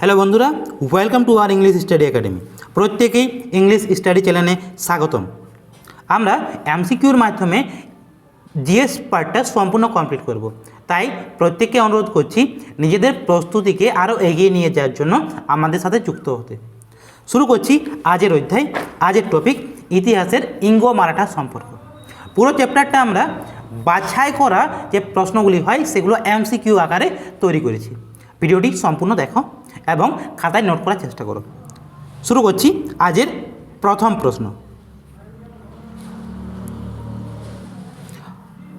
Hello বন্ধুরা welcome to our English study academy প্রত্যেকেই English study চ্যানেলে স্বাগতম। আমরা এমসিকিউর মাধ্যমে জিএস পার্টটা সম্পূর্ণ কমপ্লিট করব। তাই প্রত্যেককে অনুরোধ করছি, নিজেদের প্রস্তুতিকে আরও এগিয়ে নিয়ে যাওয়ার জন্য আমাদের সাথে যুক্ত হতে। শুরু করছি আজের অধ্যায়, আজের টপিক ইতিহাসের ইঙ্গো মারাঠা সম্পর্ক। পুরো চ্যাপ্টারটা আমরা বাছাই করা যে প্রশ্নগুলি হয়, সেগুলো এমসিকিউ আকারে তৈরি করেছি। ভিডিওটি সম্পূর্ণ দেখো। এবং খাতায় নোট করার চেষ্টা করো। শুরু করছি আজের প্রথম প্রশ্ন।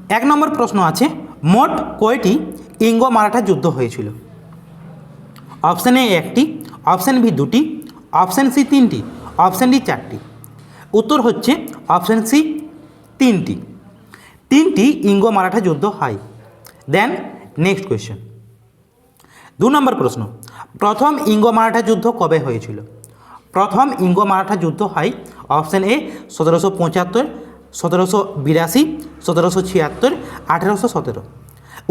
এক নম্বর প্রশ্ন আছে, মোট কয়টি ইঙ্গো মারাঠা যুদ্ধ হয়েছিল? অপশান এ একটি, অপশান বি দুটি, অপশান সি তিনটি, অপশান ডি চারটি। উত্তর হচ্ছে অপশান সি তিনটি। তিনটি ইঙ্গো মারাঠা যুদ্ধ হয়। দেন নেক্সট কোয়েশ্চেন দু নম্বর প্রশ্ন প্রথম ইঙ্গো মারাঠা যুদ্ধ কবে হয়েছিল? প্রথম ইঙ্গো মারাঠা যুদ্ধ হয় অপশান এ সতেরোশো পঁচাত্তর, সতেরোশো বিরাশি, সতেরোশো ছিয়াত্তর, আঠেরোশো সতেরো।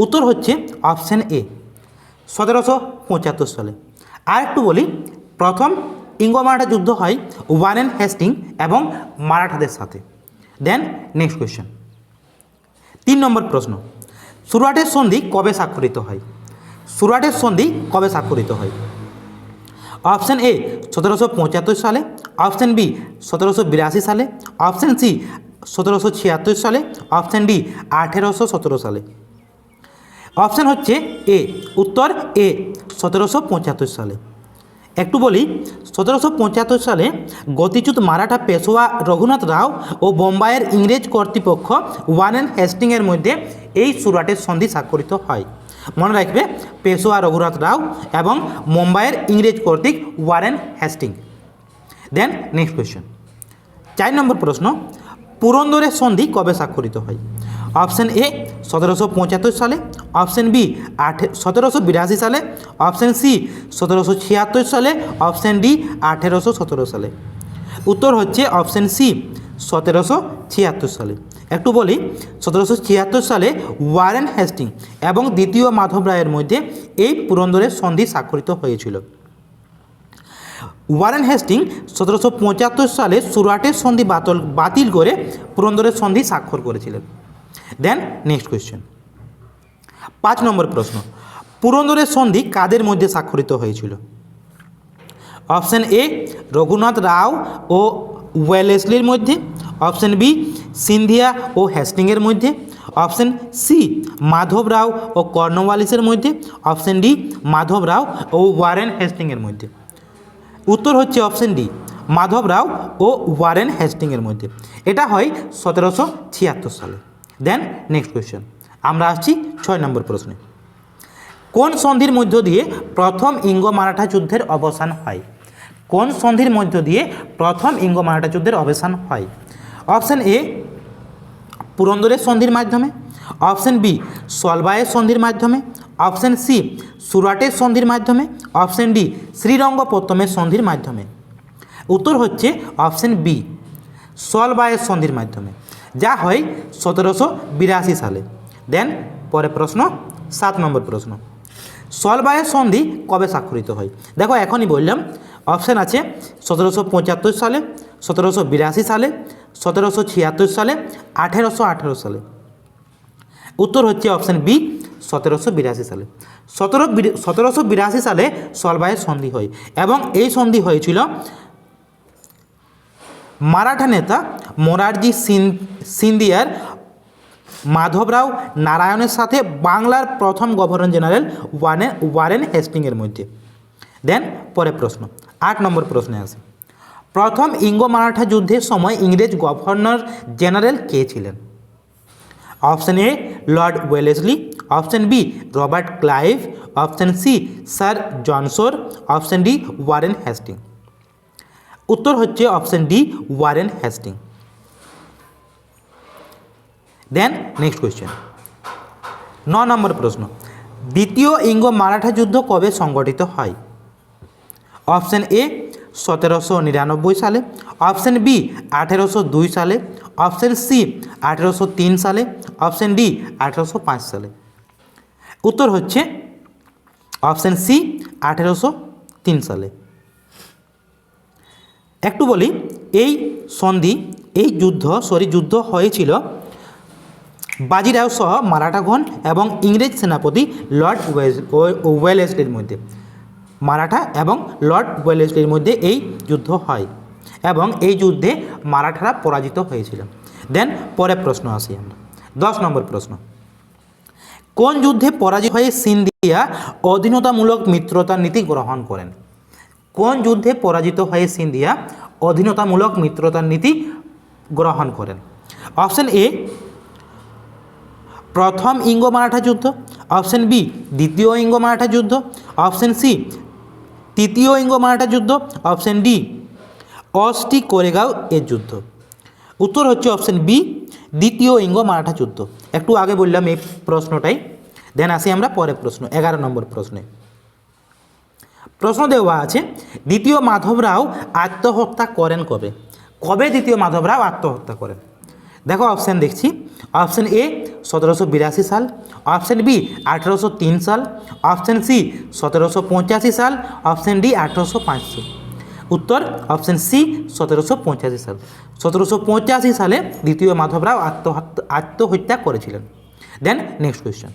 উত্তর হচ্ছে অপশান এ, সতেরোশো পঁচাত্তর সালে। আর একটু বলি, প্রথম ইঙ্গো মারাঠা যুদ্ধ হয় ওয়ারেন হেস্টিং এবং মারাঠাদের সাথে। Then next question. তিন নম্বর প্রশ্ন, সুরাটের সন্ধি কবে স্বাক্ষরিত হয়? সুরাটের সন্ধি কবে স্বাক্ষরিত হয়? অপশান এ সতেরোশো পঁচাত্তর সালে। অপশান বি সতেরোশো বিরাশি সালে। অপশান সি সতেরোশো ছিয়াত্তর সালে। অপশান ডি আঠেরোশো সতেরো সালে। অপশান হচ্ছে এ উত্তর এ সতেরোশো পঁচাত্তর সালে। একটু বলি, সতেরোশো পঁচাত্তর সালে গতিচ্যুত মারাঠা পেশোয়া রঘুনাথ রাও ও বোম্বাইয়ের ইংরেজ কর্তৃপক্ষ ওয়ারেন হেস্টিংয়ের মধ্যে এই সুরাটের সন্ধি স্বাক্ষরিত হয়। মনে রাখবে পেশোয়া রঘুনাথ রাও এবং মুম্বাইয়ের ইংরেজ কর্তৃক Warren Hasting then next question চার নম্বর প্রশ্ন, পুরন্দরের সন্ধি কবে স্বাক্ষরিত হয়? অপশান এ সতেরোশো পঁচাত্তর সালে। অপশান বি আঠে, সতেরোশো বিরাশি সালে। অপশান সি সতেরোশো ছিয়াত্তর সালে। অপশান ডি আঠেরোশো সতেরো সালে। উত্তর হচ্ছে অপশান সি সতেরোশো ছিয়াত্তর সালে। একটু বলি, সতেরোশো ছিয়াত্তর সালে ওয়ারেন হেস্টিং এবং দ্বিতীয় মাধব রায়ের মধ্যে এই পুরন্দরের সন্ধি স্বাক্ষরিত হয়েছিল। ওয়ারেন হেস্টিং সতেরোশো পঁচাত্তর সালে সুরাটের সন্ধি বাতল, বাতিল করে পুরন্দরের সন্ধি স্বাক্ষর করেছিলেন। দেন নেক্সট কোয়েশ্চেন পাঁচ নম্বর প্রশ্ন, পুরন্দরের সন্ধি কাদের মধ্যে স্বাক্ষরিত হয়েছিল? অপশান এ রঘুনাথ রাও ও ওয়েলেসলির মধ্যে। অপশান বি সিন্ধিয়া ও হ্যাস্টিংয়ের মধ্যে, অপশান সি মাধব রাও ও কর্নওয়ালিসের মধ্যে, অপশান ডি মাধব রাও ও ওয়ারেন হেস্টিংয়ের মধ্যে। উত্তর হচ্ছে অপশন ডি মাধব রাও ও ওয়ারেন হেস্টিংয়ের মধ্যে। এটা হয় সতেরোশো ছিয়াত্তর সালে। দেন নেক্সট কোয়েশ্চেন আমরা আসছি ছয় নম্বর প্রশ্নে। কোন সন্ধির মধ্য দিয়ে প্রথম ইঙ্গো মারাঠা যুদ্ধের অবসান হয়? কোন সন্ধির মধ্য দিয়ে প্রথম ইঙ্গো মারাঠা যুদ্ধের অবসান হয়? অপশান এ পুরন্দরের সন্ধির মাধ্যমে অপশান বি সলবায়ের সন্ধির মাধ্যমে অপশান সি সুরাটের সন্ধির মাধ্যমে অপশান ডি শ্রীরঙ্গপত্তমের সন্ধির মাধ্যমে। উত্তর হচ্ছে অপশান বি সলবায়ের সন্ধির মাধ্যমে। যা হয় সতেরোশো বিরাশি সালে। দেন পরে প্রশ্ন, সাত নম্বর প্রশ্ন। সলবায়ের সন্ধি কবে স্বাক্ষরিত হয়? দেখো, এখনই বললাম অপশান আছে সতেরোশো পঁচাত্তর সালে, সতেরোশো বিরাশি সালে সতেরোশো ছিয়াত্তর সালে, আঠেরোশো আঠেরো সালে। উত্তর হচ্ছে অপশান বি সতেরোশো বিরাশি সালে। সতেরো সতেরোশো বিরাশি সালে সলবায়ের সন্ধি হয় এবং এই সন্ধি হয়েছিল মারাঠা নেতা মোরারজি সিন- সিন্ধিয়ার মাধবরাও নারায়ণের সাথে বাংলার প্রথম গভর্নর জেনারেল ওয়ারেন ওয়ারেন হেস্টিংয়ের মধ্যে। দেন পরে প্রশ্ন, আট নম্বর প্রশ্নে আসে। প্রথম ইঙ্গো মারাঠা যুদ্ধের সময় ইংরেজ গভর্নর জেনারেল কে ছিলেন? Option A, Lord Wellesley, option B, Robert Clive, option C, Sir John Shore option D, Warren Hasting উত্তর হচ্ছে option D, Warren Hasting then next question. ন নম্বর প্রশ্ন, দ্বিতীয় ইঙ্গো মারাঠা যুদ্ধ কবে সংগঠিত হয়? অপশান এ সতেরোশো নিরানব্বই সালে অপশান বি আঠেরোশো দুই সালে অপশান সি আঠেরোশো তিন সালে অপশান ডি আঠেরোশো পাঁচ সালে। উত্তর হচ্ছে অপশান সি আঠেরোশো তিন সালে। একটু বলি, এই সন্ধি, এই যুদ্ধ সরি যুদ্ধ হয়েছিল বাজিরাও সহ মারাঠাগণ এবং ইংরেজ সেনাপতি লর্ড ওয়েলেসলির মধ্যে। মারাঠা এবং লর্ড ওয়েলেসলির মধ্যে এই যুদ্ধ হয় এবং এই যুদ্ধে মারাঠারা পরাজিত হয়েছিল দেন পরে প্রশ্ন আসি আমরা। দশ নম্বর প্রশ্ন। কোন যুদ্ধে পরাজিত হয়ে সিন্ধিয়া অধীনতামূলক মিত্রতার নীতি গ্রহণ করেন? কোন যুদ্ধে পরাজিত হয়ে সিন্ধিয়া অধীনতামূলক মিত্রতার নীতি গ্রহণ করেন? অপশন এ, প্রথম ইঙ্গ মারাঠা যুদ্ধ। অপশন বি, দ্বিতীয় ইঙ্গ মারাঠা যুদ্ধ। অপশন সি তৃতীয় ইঙ্গো মারাঠা যুদ্ধ অপশন ডি অস্টি কোরেগাঁও এর যুদ্ধ। উত্তর হচ্ছে অপশন বি দ্বিতীয় ইঙ্গো মারাঠা যুদ্ধ। একটু আগে বললাম এই প্রশ্নটাই দেন আসি আমরা পরের প্রশ্ন, এগারো নম্বর প্রশ্নে। প্রশ্ন দেওয়া আছে, দ্বিতীয় মাধবরাও আত্মহত্যা করেন কবে? কবে দ্বিতীয় মাধবরাও আত্মহত্যা করেন? দেখো অপশান দেখছি। অপশান এ সতেরোশো বিরাশি সাল। অপশান বি আঠেরোশো তিন সাল। অপশান সি সতেরোশো পঁচাশি সাল। অপশান ডি আঠেরোশো পাঁচ সাল উত্তর অপশান সি সতেরোশো পঁচাশি সাল। সতেরোশো পঁচাশি সালে দ্বিতীয় মাধবরাও আত্মহত্যা আত্মহত্যা করেছিলেন। দেন নেক্সট কোয়েশ্চেন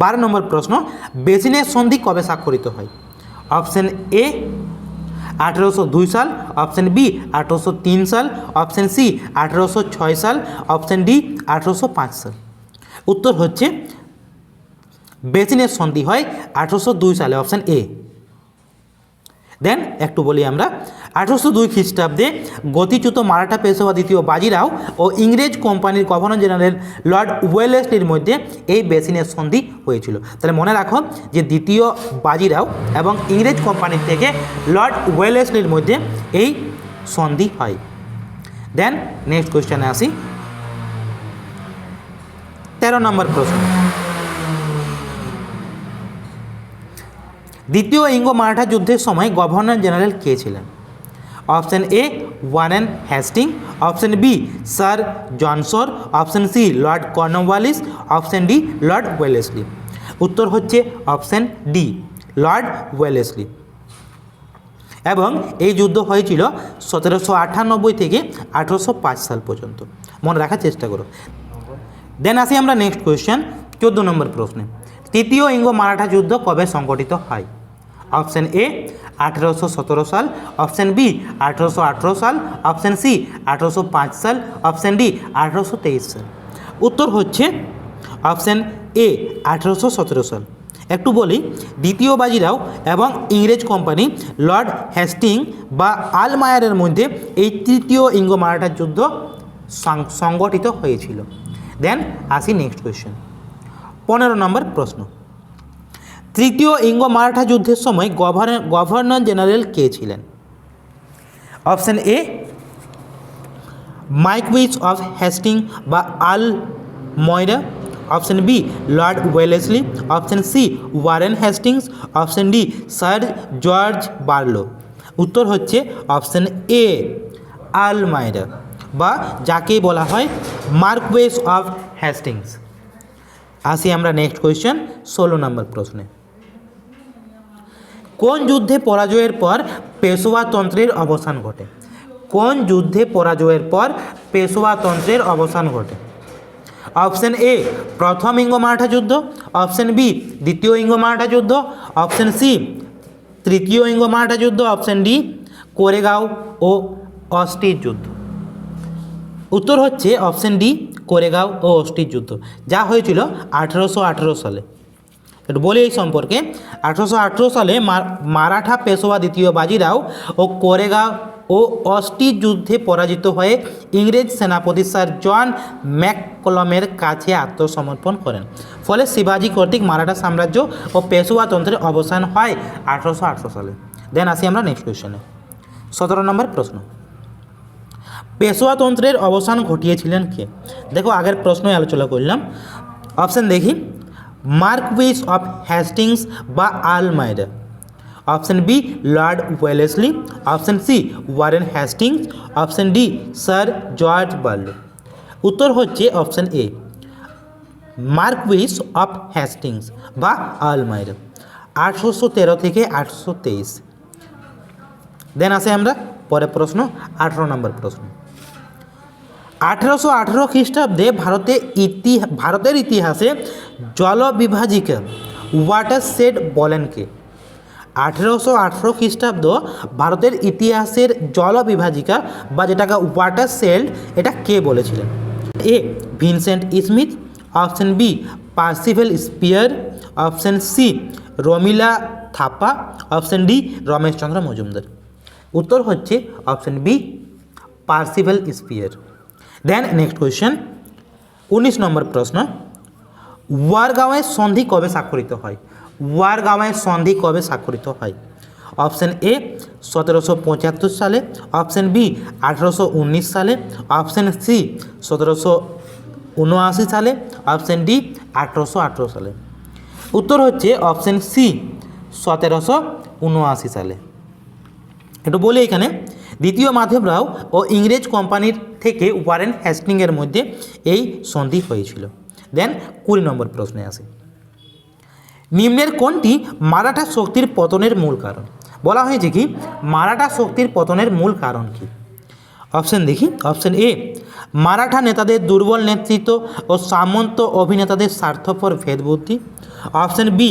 বারো নম্বর প্রশ্ন বেসিনের সন্ধি কবে স্বাক্ষরিত হয়? অপশন এ আঠেরোশো দুই সাল, অপশন বি, আঠেরোশো তিন সাল, অপশন সি, আঠেরোশো ছয় সাল, অপশন ডি, আঠেরোশো পাঁচ সাল। উত্তর হচ্ছে বেসিনের সন্ধি হয় আঠেরোশো দুই সালে, অপশন এ। দেন একটু বলি আমরা আঠারোশো দুই খ্রিস্টাব্দে গতিচ্যুত মারাঠা পেশোয়া দ্বিতীয় বাজিরাও ও ইংরেজ কোম্পানির গভর্নর জেনারেল লর্ড ওয়েলেসলির মধ্যে এই বেসিনের সন্ধি হয়েছিল। তাহলে মনে রাখো যে দ্বিতীয় বাজিরাও এবং ইংরেজ কোম্পানির থেকে লর্ড ওয়েলেসলির মধ্যে এই সন্ধি হয়। দেন নেক্সট কোয়েশ্চেনে আসি। তেরো নম্বর প্রশ্ন। দ্বিতীয় ইঙ্গো মারাঠা যুদ্ধের সময় গভর্নর জেনারেল কে ছিলেন? Option A Warren Hasting option B Sir John Shore, option C Lord Cornwallis, option D Lord Wellesley. উত্তর হচ্ছে অপশন ডি, লর্ড ওয়েলেসলি। এবং এই যুদ্ধ হয়েছিল সতেরোশো আটানব্বই থেকে আঠেরোশো পাঁচ সাল পর্যন্ত। মনে রাখার চেষ্টা করো। দেন আসি আমরা নেক্সট কোয়েশ্চেন চোদ্দ নম্বর প্রশ্নে। তৃতীয় ইঙ্গো মারাঠা যুদ্ধ কবে সংগঠিত হয়? অপশন এ আঠেরোশো সতেরো সাল, অপশন বি আঠেরোশো আঠেরো সাল, অপশন সি আঠেরোশো পাঁচ সাল, অপশন ডি আঠেরোশো তেইশ সাল। উত্তর হচ্ছে অপশন এ আঠেরোশো সতেরো সাল। একটু বলি, দ্বিতীয় বাজিরাও এবং ইংরেজ কোম্পানি লর্ড হ্যাস্টিং বা আলমায়ারের মধ্যে এই তৃতীয় ইঙ্গ মারাঠা যুদ্ধ সংগঠিত হয়েছিল। দেন আসি নেক্সট কোয়েশ্চেন। পনেরো নম্বর প্রশ্ন। তৃতীয় ইঙ্গ মারাঠা যুদ্ধের সময় গভর্নর গভর্নর জেনারেল কে ছিলেন? অপশন এ মাইকউইচ অফ হ্যাস্টিং বা Earl Moira. Option B, Lord Wellesley. Option C, Warren Hastings option D, Sir George Barlow. উত্তর হচ্ছে অপশন এ, আল মায়রা বা যাকে বলা হয় মার্কওয়েস অফ হ্যাস্টিংস আসি আমরা নেক্সট কোয়েশ্চেন, ষোলো নম্বর প্রশ্নে। কোন যুদ্ধে পরাজয়ের পর পেশোয়া তন্ত্রের অবসান ঘটে? কোন যুদ্ধে পরাজয়ের পর পেশোয়া তন্ত্রের অবসান ঘটে? অপশন এ, প্রথম ইঙ্গ মারাঠা যুদ্ধ। অপশন বি, দ্বিতীয় ইঙ্গ মারাঠা যুদ্ধ। অপশন সি, তৃতীয় ইঙ্গ মারাঠা যুদ্ধ। অপশন ডি, কোরেগাঁও ও অস্টির যুদ্ধ। উত্তর হচ্ছে অপশন ডি, কোরেগাঁও ও অস্টির যুদ্ধ। যা হয়েছিল আঠেরোশো আঠেরো সালে। একটু বলি এই সম্পর্কে। আঠেরোশো আঠেরো সালে মারাঠা পেশোয়া দ্বিতীয় বাজিরাও ও কোরেগাঁও ও অস্টির যুদ্ধে পরাজিত হয়ে ইংরেজ সেনাপতি স্যার জন ম্যাককলমের কাছে আত্মসমর্পণ করেন। ফলে শিবাজি কর্তৃক মারাঠা সাম্রাজ্য ও পেশোয়া তন্ত্রের অবসান হয় আঠেরোশো আঠেরো সালে। দেন আসি আমরা নেক্সট কোয়েশ্চেনে সতেরো নম্বর প্রশ্ন। পেশোয়াতন্ত্রের অবসান ঘটিয়েছিলেন কে? দেখো আগের প্রশ্নই আলোচনা করলাম। অপশান দেখি। মার্কউইস অফ হ্যাস্টিংস বা আলমাইডা option B lord Wellesley option C Warren Hastings option D sir George Barlow উত্তর হচ্ছে option A Marquess of Hastings বা আলমাইরা আঠেরোশো তেরো থেকে আঠেরোশো তেইশ দেন আসে আমরা পরের প্রশ্ন আঠেরো নম্বর প্রশ্ন আঠেরোশো আঠেরো খ্রিস্টাব্দে ভারতে ইতিহাস ভারতের ইতিহাসে জলবিভাজিকা ওয়াটার সেট বলেন কে? আঠেরোশো আঠেরো খ্রিস্টাব্দ ভারতের ইতিহাসের জলবিভাজিকা বা যেটাকে ওয়াটার সেল্ট এটা কে বলেছিলেন? A, Vincent Smith, option B, Percival Spear, option C, Romila Thapar option D, Rameshchandra Majumdar. উত্তর হচ্ছে option B, Percival Spear. Then next question উনিশ নম্বর প্রশ্ন ওয়ারগাঁওয়ের সন্ধি কবে স্বাক্ষরিত হয়? ওয়ারগাঁওয়ের সন্ধি কবে স্বাক্ষরিত হয়? অপশন এ সতেরোশো পঁচাত্তর সালে। অপশন বি আঠেরোশো উনিশ সালে। অপশন সি সতেরোশো উনআশি সালে। অপশন ডি আঠেরোশো আঠেরো সালে। উত্তর হচ্ছে অপশন সি সতেরোশো উনআশি সালে। একটু বলি এখানে, দ্বিতীয় মাধবরাও ও ইংরেজ কোম্পানির থেকে ওয়ারেন হ্যাস্টিংয়ের মধ্যে এই সন্ধি হয়েছিল। দেন কুড়ি নম্বর প্রশ্নে আসি। নিম্নের কোনটি মারাঠা শক্তির পতনের মূল কারণ। বলা হয়েছে কি, মারাঠা শক্তির পতনের মূল কারণ কি? অপশন দেখি। অপশন এ মারাঠা নেতাদের দুর্বল নেতৃত্ব ও সামন্ত অভিনেতাদের স্বার্থপর ভেদবুদ্ধি। অপশন বি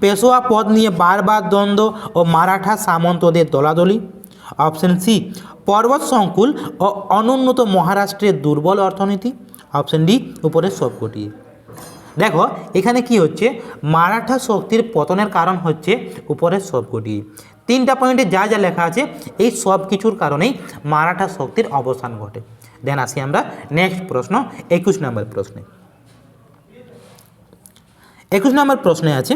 পেশোয়া পদ নিয়ে বারবার দ্বন্দ্ব ও মারাঠা সামন্তদের দলাদলি। অপশন সি, পর্বত সংকুল ও অনুন্নত মহারাষ্ট্রের দুর্বল অর্থনীতি। অপশন ডি, উপরে সবকটি। দেখো, এখানে কি হচ্ছে? মারাঠা শক্তির পতনের কারণ হচ্ছে উপরের সবকটি। তিনটা পয়েন্টে যা যা লেখা আছে, এই সব কিছুর কারণেই মারাঠা শক্তির অবসান ঘটে। দেন আসি আমরা নেক্সট প্রশ্ন, একুশ নম্বর প্রশ্নে। একুশ নম্বর প্রশ্নে আছে,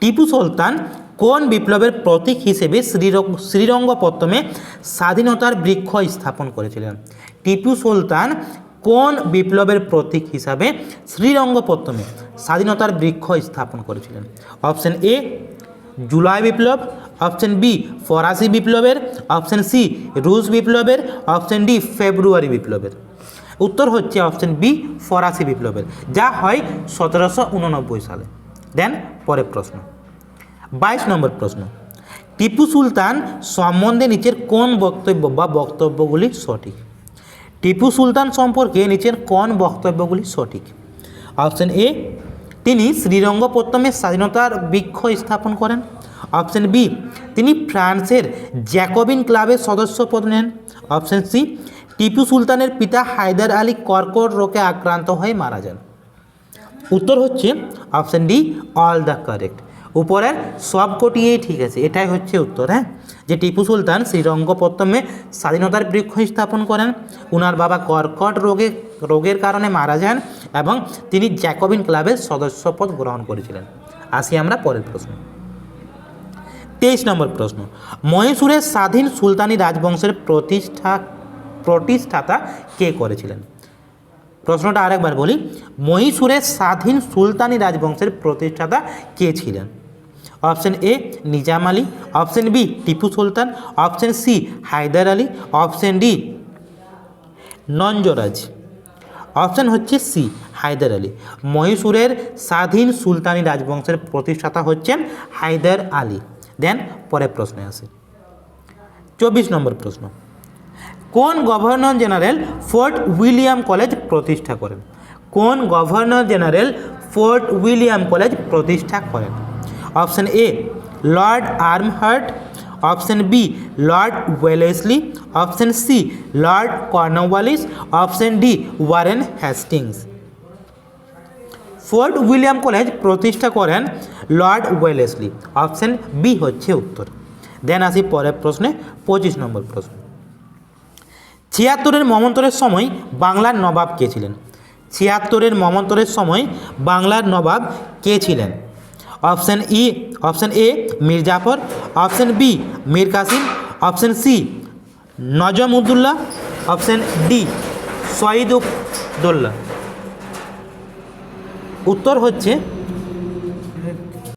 টিপু সুলতান কোন বিপ্লবের প্রতীক হিসেবে শ্রীরঙ্গ শ্রীরঙ্গপত্তমে স্বাধীনতার বৃক্ষ স্থাপন করেছিলেন? টিপু সুলতান, কোন বিপ্লবের প্রতীক হিসাবে শ্রীরঙ্গপত্তমে স্বাধীনতার বৃক্ষ স্থাপন করেছিলেন? অপশন এ, জুলাই বিপ্লব। অপশন বি, ফরাসি বিপ্লবের। অপশন সি, রুশ বিপ্লবের। অপশন ডি, ফেব্রুয়ারি বিপ্লবের। উত্তর হচ্ছে অপশন বি, ফরাসি বিপ্লবের, যা হয় সতেরোশো উননব্বই সালে। দেন পরের প্রশ্ন। বাইশ নম্বর প্রশ্ন। টিপু সুলতান সম্বন্ধে নিচের কোন বক্তব্য বা বক্তব্যগুলি সঠিক? টিপু সুলতান সম্পর্কে নিচের কোন বক্তব্যগুলি সঠিক? অপশন এ, তিনি শ্রীরঙ্গপত্তমের স্বাধীনতার বৃক্ষ স্থাপন করেন। অপশন বি, তিনি ফ্রান্সের জ্যাকবিন ক্লাবের সদস্য পদ নেন। অপশন সি, টিপু সুলতানের পিতা হায়দার আলী কর্কট রোগে আক্রান্ত হয়ে মারা যান। উত্তর হচ্ছে option D, all the correct. উপরের সবকটিই ঠিক আছে, এটাই হচ্ছে উত্তর হ্যাঁ? যে টিপু সুলতান শ্রীরঙ্গপত্তমে স্বাধীনতার বৃক্ষ স্থাপন করেন। উনার বাবা কর্কট রোগে, রোগের কারণে মারা যান এবং তিনি জ্যাকবিন ক্লাবের সদস্যপদ গ্রহণ করেছিলেন। আসি আমরা পরের প্রশ্ন। তেইশ নম্বর প্রশ্ন। মহীশূরের স্বাধীন সুলতানি রাজবংশের প্রতিষ্ঠা, প্রতিষ্ঠাতা কে করেছিলেন? প্রশ্নটা আরেকবার বলি। মহীশূরের স্বাধীন সুলতানি রাজবংশের প্রতিষ্ঠাতা কে ছিলেন? Option A Nizam Ali, option B Tipu Sultan, option C Haidar Ali, option D Nanjaraj. Option হচ্ছে সি হায়দার আলী। মহীশূরের স্বাধীন সুলতানি রাজবংশের প্রতিষ্ঠাতা হচ্ছেন হায়দার আলী। দেন পরের প্রশ্নে আসে। চব্বিশ নম্বর প্রশ্ন। কোন governor general Fort William college প্রতিষ্ঠা করেন? কোন governor general Fort William college প্রতিষ্ঠা করেন? Option A, Lord Amherst. Option B, Lord Wellesley. Option C, Lord Cornwallis. Option D, Warren Hastings Fort William college প্রতিষ্ঠা করেন লর্ড ওয়েলেসলি। অপশন বি হচ্ছে উত্তর। দেন আসি পরের প্রশ্নে, পঁচিশ নম্বর প্রশ্ন। ছিয়াত্তরের মমন্তরের সময় বাংলার নবাব কে ছিলেন? ছিয়াত্তরের মমন্তরের সময় বাংলার নবাব কে ছিলেন? Option E, option A, Mir option B, Mir Qasim. Option C, Najm uddaula option D Shahid uddaula উত্তর হচ্ছে